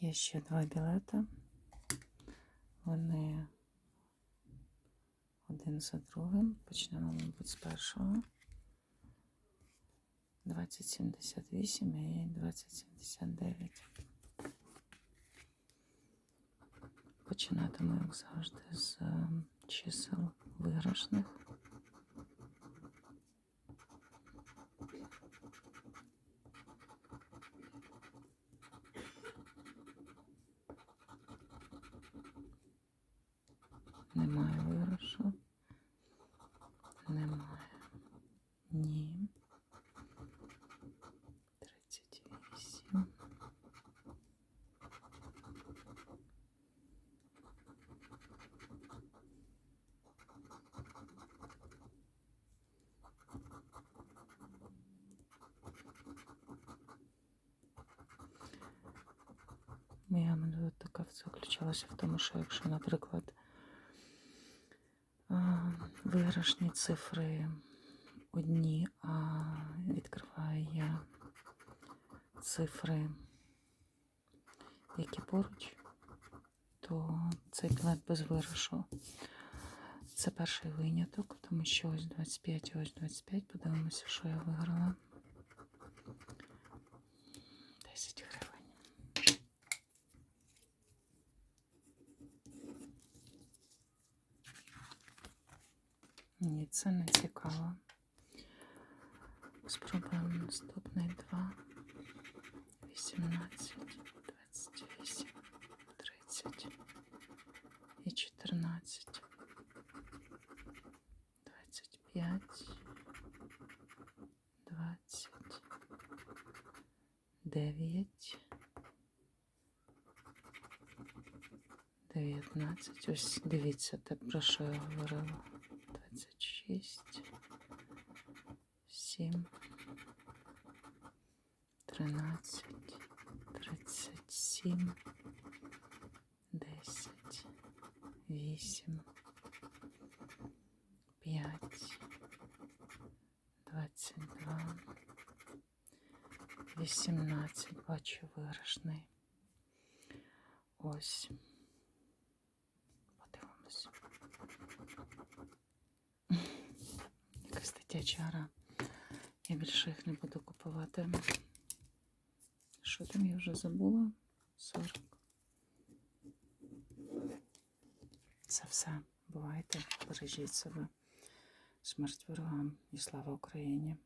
Є ще два білети. Вони один за другим. Почнемо, мабуть, з першого. 2078 і 2079. Починатиму, як завжди, з е, чисел виграшних. Немає виграшу. Немає. Ні. 38. Моя методика заключалася в тому, що якщо, наприклад, а, виграшні цифри одні, а відкриваю я цифри, які поруч, то цей білет без виграшу. Це перший виняток, тому що ось 25 і ось 25. Подивимося, що я виграла. 10 гривень. Ні, це не цікаво. Спробуємо наступний. 2, 18, 28, 30 і 14, 25, 20, 9, 19. Ось дивіться, те, про що я говорила. 26, 7, 13, 37, 10, 8, 5, 22, 18, бачу виграшний. Ось. Подивимось. Якась. Я більше їх не буду купувати. Що там я вже забула? 40. Це все. Бувайте, бережіть себе. Смерть ворогам і слава Україні!